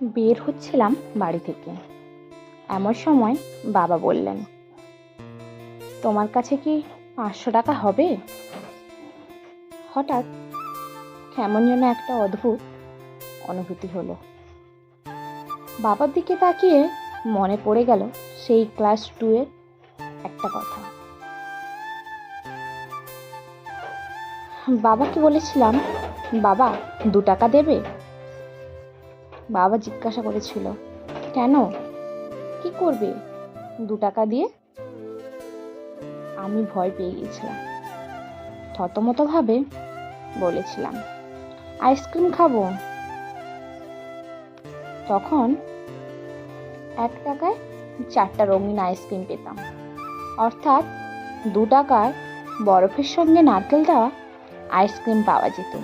বের হচ্ছিলাম বাড়ি থেকে। এমন সময় বাবা বললেন, তোমার কাছে কি পাঁচশো টাকা হবে? হঠাৎ কেমন যেন একটা অদ্ভুত অনুভূতি হলো। বাবার দিকে তাকিয়ে মনে পড়ে গেল সেই ক্লাস টু এর একটা কথা। বাবাকে বলেছিলাম, বাবা, দু টাকা দেবে? বাবা জিজ্ঞাসা করেছিল, কেন? কি করবে? দু টাকা দিয়ে? আমি ভয় পেয়ে গিয়েছিলাম। থতমতভাবে বলেছিলাম, আইসক্রিম খাব? তখন এক টাকায় চারটা রঙিন আইসক্রিম পেতাম। অর্থাৎ দু টাকার বরফের সঙ্গে নারকেল দেওয়া আইসক্রিম পাওয়া যেত।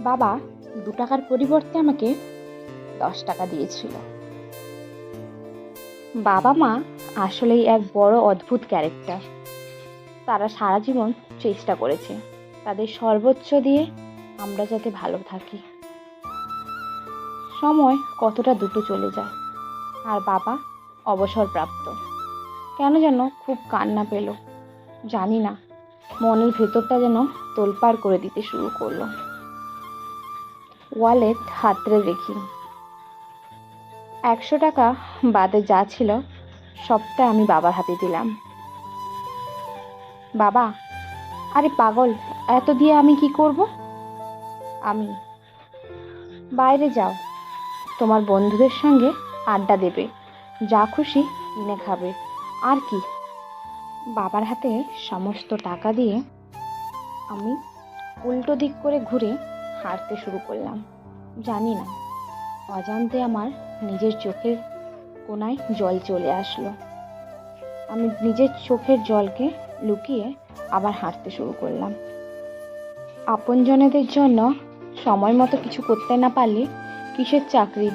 বাবা দু টাকার পরিবর্তে আমাকে দশ টাকা দিয়েছিল। বাবা মা আসলেই এক বড় অদ্ভুত ক্যারেক্টার। তারা সারা জীবন চেষ্টা করেছে তাদের সর্বোচ্চ দিয়ে আমরা যাতে ভালো থাকি। সময় কতটা দ্রুত চলে যায়, আর বাবা অবসরপ্রাপ্ত। কেন যেন খুব কান্না পেল। জানি না, মনের ভেতরটা যেন তোলপাড় করে দিতে শুরু করল। ওয়ালেট হাতড়ে দেখি একশো টাকা বাদে যা ছিল, সবটা আমি বাবার হাতে দিলাম। বাবা, আরে পাগল, এত দিয়ে আমি কি করব? আমি, বাইরে যাও, তোমার বন্ধুদের সঙ্গে আড্ডা দেবে, যা খুশি কিনে খাবে, আর কি। বাবার হাতে সমস্ত টাকা দিয়ে আমি উল্টো দিক করে ঘুরে হাঁটতে শুরু করলাম। জানি না, অজান্তে আমার নিজের চোখের কোনায় জল চলে আসলো। আমি নিজের চোখের জলকে লুকিয়ে আবার হাঁটতে শুরু করলাম। আপনজনেদের জন্য সময় মতো কিছু করতে না পারলে কিসের চাকরি,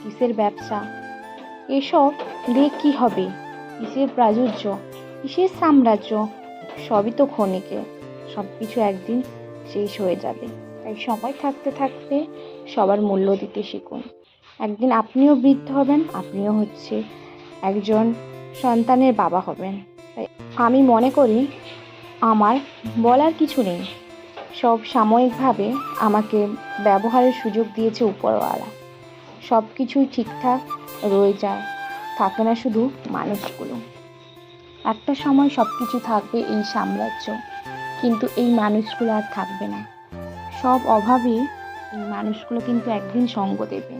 কিসের ব্যবসা, এসব দিয়ে কি হবে? কিসের প্রাচুর্য, কিসের সাম্রাজ্য? সবই তো ক্ষণিকে সব কিছু একদিন শেষ হয়ে যাবে। তাই সময় থাকতে থাকতে সবার মূল্য দিতে শিখুন। একদিন আপনিও বৃদ্ধ হবেন, আপনিও হচ্ছে একজন সন্তানের বাবা হবেন। তাই আমি মনে করি, আমার বলার কিছু নেই। সব সাময়িকভাবে আমাকে ব্যবহারের সুযোগ দিয়েছে উপরওয়ালা। সব কিছুই ঠিকঠাক রয়ে যায়, থাকে না শুধু মানুষগুলো। একটা সময় সব কিছু থাকবে এই সাম্রাজ্য, কিন্তু এই মানুষগুলো আর থাকবে না। সব অভাবে এই মানুষগুলো কিন্তু একদিন সঙ্গ দেবে।